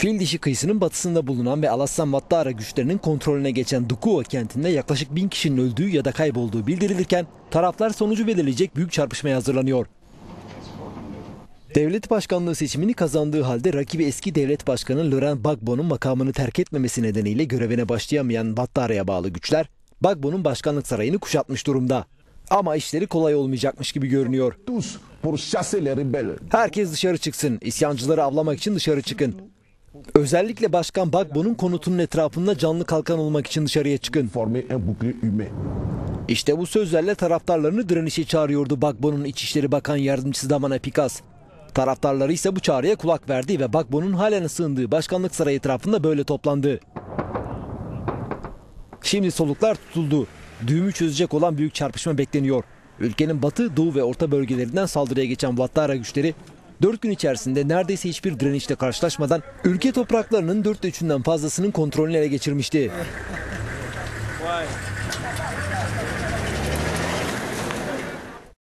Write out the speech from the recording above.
Fil dişi kıyısının batısında bulunan ve Alassan Wattara güçlerinin kontrolüne geçen Dukuo kentinde yaklaşık bin kişinin öldüğü ya da kaybolduğu bildirilirken taraflar sonucu belirleyecek büyük çarpışmaya hazırlanıyor. Devlet başkanlığı seçimini kazandığı halde rakibi eski devlet başkanı Laurent Gbagbo'nun makamını terk etmemesi nedeniyle görevine başlayamayan Wattara'ya bağlı güçler Gbagbo'nun başkanlık sarayını kuşatmış durumda. Ama işleri kolay olmayacakmış gibi görünüyor. Herkes dışarı çıksın. İsyancıları avlamak için dışarı çıkın. Özellikle Başkan Bagbo'nun konutunun etrafında canlı kalkan olmak için dışarıya çıkın. İşte bu sözlerle taraftarlarını direnişe çağırıyordu Bagbo'nun İçişleri Bakan Yardımcısı Damana Pikas. Taraftarları ise bu çağrıya kulak verdi ve Bagbo'nun halen sığındığı başkanlık sarayı etrafında böyle toplandı. Şimdi soluklar tutuldu. Düğümü çözecek olan büyük çarpışma bekleniyor. Ülkenin batı, doğu ve orta bölgelerinden saldırıya geçen Wattara güçleri 4 gün içerisinde neredeyse hiçbir direnişle karşılaşmadan ülke topraklarının dörtte üçünden fazlasının kontrolünü ele geçirmişti.